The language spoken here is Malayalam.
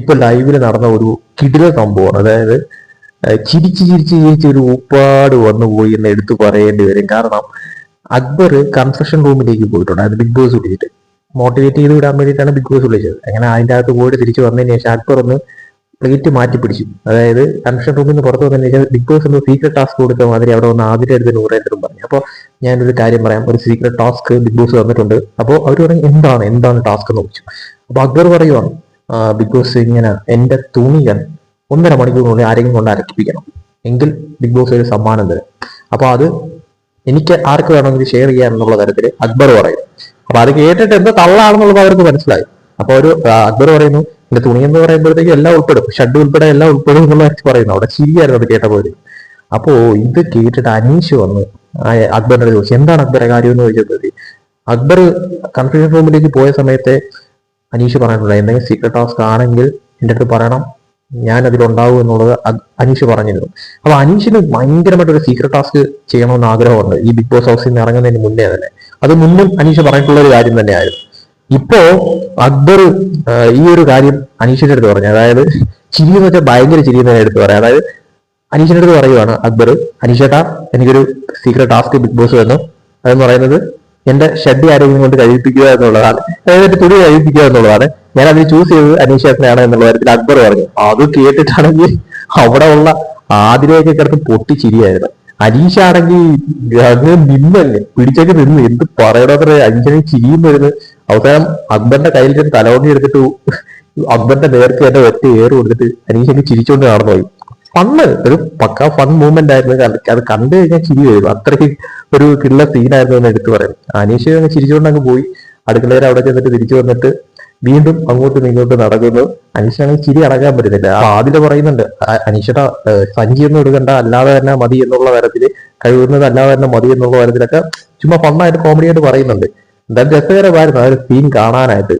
ഇപ്പൊ ലൈവിൽ നടന്ന ഒരു കിടില സംഭവമാണ്. അതായത് ചിരിച്ച് ചിരിച്ച് ചിരിച്ച് ഒരു ഉപ്പാട് വന്നു പോയി എന്ന് എടുത്തു പറയേണ്ടി വരും. കാരണം അക്ബർ കൺസ്ട്രക്ഷൻ റൂമിലേക്ക് പോയിട്ടുണ്ട്. അത് ബിഗ് ബോസ് വിളിച്ചിട്ട്. മോട്ടിവേറ്റ് ചെയ്ത് വിടാൻ വേണ്ടിയിട്ടാണ് ബിഗ് ബോസ് വിളിച്ചത്. അങ്ങനെ അതിന്റെ അകത്ത് പോയിട്ട് തിരിച്ചു വന്നതിന് ശേഷം അക്ബർ ഒന്ന് പ്ലേറ്റ് മാറ്റി പിടിച്ചു. അതായത് കൺസ്ട്രക്ഷൻ റൂമിൽ നിന്ന് പുറത്ത് വന്നതിന് ശേഷം ബിഗ് ബോസ് ഒന്ന് സീക്രട്ട് ടാസ്ക് കൊടുത്ത മാതിരി അവിടെ ഒന്ന് ആദ്യം എടുത്ത് നൂറേന്ദ്രൻ പറഞ്ഞു. അപ്പോൾ ഞാനൊരു കാര്യം പറയാം. ഒരു സീക്രട്ട് ടാസ്ക് ബിഗ് ബോസ് തന്നിട്ടുണ്ട്. അപ്പോൾ അവർ പറഞ്ഞു എന്താണ്? എന്താണ് ടാസ്ക് എന്ന് ചോദിച്ചു. അപ്പോൾ അക്ബർ പറയുവാണ് ബിഗ് ഇങ്ങനെ എന്റെ തുണികൾ ഒന്നര മണിക്കൂറിനുള്ളിൽ ആരെങ്കിലും കൊണ്ട് അരക്കിപ്പിക്കണം എങ്കിൽ ബിഗ് ബോസ് ഒരു സമ്മാനം തരും അപ്പൊ അത് എനിക്ക് ആർക്ക് വേണമെങ്കിൽ ഷെയർ ചെയ്യാം എന്നുള്ള തരത്തിൽ അക്ബർ പറയും. അപ്പൊ അത് കേട്ടിട്ട് എന്താ തള്ളാണെന്നുള്ളത് അവർക്ക് മനസ്സിലായി. അപ്പൊ ഒരു അക്ബർ പറയുന്നു എന്റെ തുണി എന്ന് പറയുമ്പോഴത്തേക്ക് എല്ലാം ഉൾപ്പെടും. ഷഡ് ഉൾപ്പെടെ എല്ലാം ഉൾപ്പെടും എന്നുള്ള പറയുന്നു. അവിടെ ശരിയായിരുന്നു അത് കേട്ട പോലെ അപ്പോ ഇത് കേട്ടിട്ട് അനീഷ് വന്ന് അക്ബറിനോട് ചോദിച്ചു എന്താണ് അക്ബറെ കാര്യം എന്ന് ചോദിച്ചത് അക്ബർ കൺഫ്യൂഷൻ റൂമിലേക്ക് പോയ സമയത്തെ അനീഷ് പറഞ്ഞിട്ടുണ്ട് എന്തെങ്കിലും സീക്രട്ട് ടാസ്ക് ആണെങ്കിൽ എന്റെ അടുത്ത് പറയണം ഞാൻ അതിലുണ്ടാവും എന്നുള്ളത് അനീഷ് പറഞ്ഞിരുന്നു. അപ്പൊ അനീഷിന് ഭയങ്കരമായിട്ട് ഒരു സീക്രട്ട് ടാസ്ക് ചെയ്യണമെന്ന് ആഗ്രഹമുണ്ട് ഈ ബിഗ് ബോസ് ഹൗസിൽ നിന്ന് ഇറങ്ങുന്നതിന് മുന്നേ തന്നെ. അത് മുന്നും അനീഷ് പറഞ്ഞിട്ടുള്ള ഒരു കാര്യം തന്നെയായിരുന്നു. ഇപ്പോ അക്ബർ ഈ ഒരു കാര്യം അനീഷിന്റെ അടുത്ത് പറഞ്ഞു. അതായത് ചിരി എന്ന് വെച്ചാൽ ഭയങ്കര ചിരി എന്ന് എടുത്ത് പറയാം. അതായത് അനീഷിന്റെ അടുത്ത് പറയുവാണ് അക്ബർ അനീഷേട്ടാ എനിക്കൊരു സീക്രട്ട് ടാസ്ക് ബിഗ് ബോസ് തന്നു അതെന്ന് പറയുന്നത് എന്റെ ഷെഡ് ആരെങ്കിലും കൊണ്ട് കഴിപ്പിക്കുക എന്നുള്ളതാണ്. അതായത് തുണി കഴിപ്പിക്കുക എന്നുള്ളതാണ്. ഞാൻ അതിന് ചൂസ് ചെയ്തത് അനീഷേട്ടനെയാണ് എന്നുള്ള കാര്യത്തിൽ അക്ബർ പറഞ്ഞു. അത് കേട്ടിട്ടാണെങ്കിൽ അവിടെ ഉള്ള ആതിരയൊക്കെ കിടന്ന് പൊട്ടിച്ചിരിയായിരുന്നു. അനീഷ ആണെങ്കിൽ അങ്ങ് നിന്നല്ലേ? പിടിച്ചൊക്കെ നിന്ന്. എന്ത് പറയണത്ര അനീഷനെ ചിരിയും വരുന്നു. അവസാനം അക്ബറിന്റെ കയ്യിൽ തലവണി എടുത്തിട്ട് അക്ബറിന്റെ നേർക്ക് തന്നെ ഒറ്റ ഏറ് കൊടുത്തിട്ട് അനീഷ് ചിരിച്ചോണ്ട് നടന്നുപോയി. ഫണ്ണ് ഒരു പക്ക ഫൺ മൂവ്മെന്റ് ആയിരുന്നു. അത് കണ്ടു കഴിഞ്ഞാൽ ചിരി വരും. അത്രയ്ക്ക് ഒരു കിള്ള സീനായിരുന്നു എന്ന് എടുത്തു പറയും. അനീഷ് അങ്ങ് ചിരിച്ചുകൊണ്ട് അങ്ങ് പോയി. അടുക്കളയിൽ അവിടെ ചെന്നിട്ട് തിരിച്ചു വന്നിട്ട് വീണ്ടും അങ്ങോട്ടും ഇങ്ങോട്ടും നടക്കുന്നു. അനീഷാണെങ്കിൽ ചിരി അടക്കാൻ പറ്റുന്നില്ല. ആദ്യം പറയുന്നുണ്ട് "ആ, അനീഷയുടെ സഞ്ചി സഞ്ചിയൊന്നും എടുക്കണ്ട. അല്ലാതെ തന്നെ മതി എന്നുള്ള തരത്തിൽ കഴിവുന്നത് അല്ലാതെ തന്നെ മതി എന്നുള്ള തരത്തിലൊക്കെ ചുമ്മാ ഫണ്ണായിട്ട് കോമഡി ആയിട്ട് പറയുന്നുണ്ട്. എന്തായാലും രസകരമായിരുന്നു ആ ഒരു സീൻ കാണാനായിട്ട്.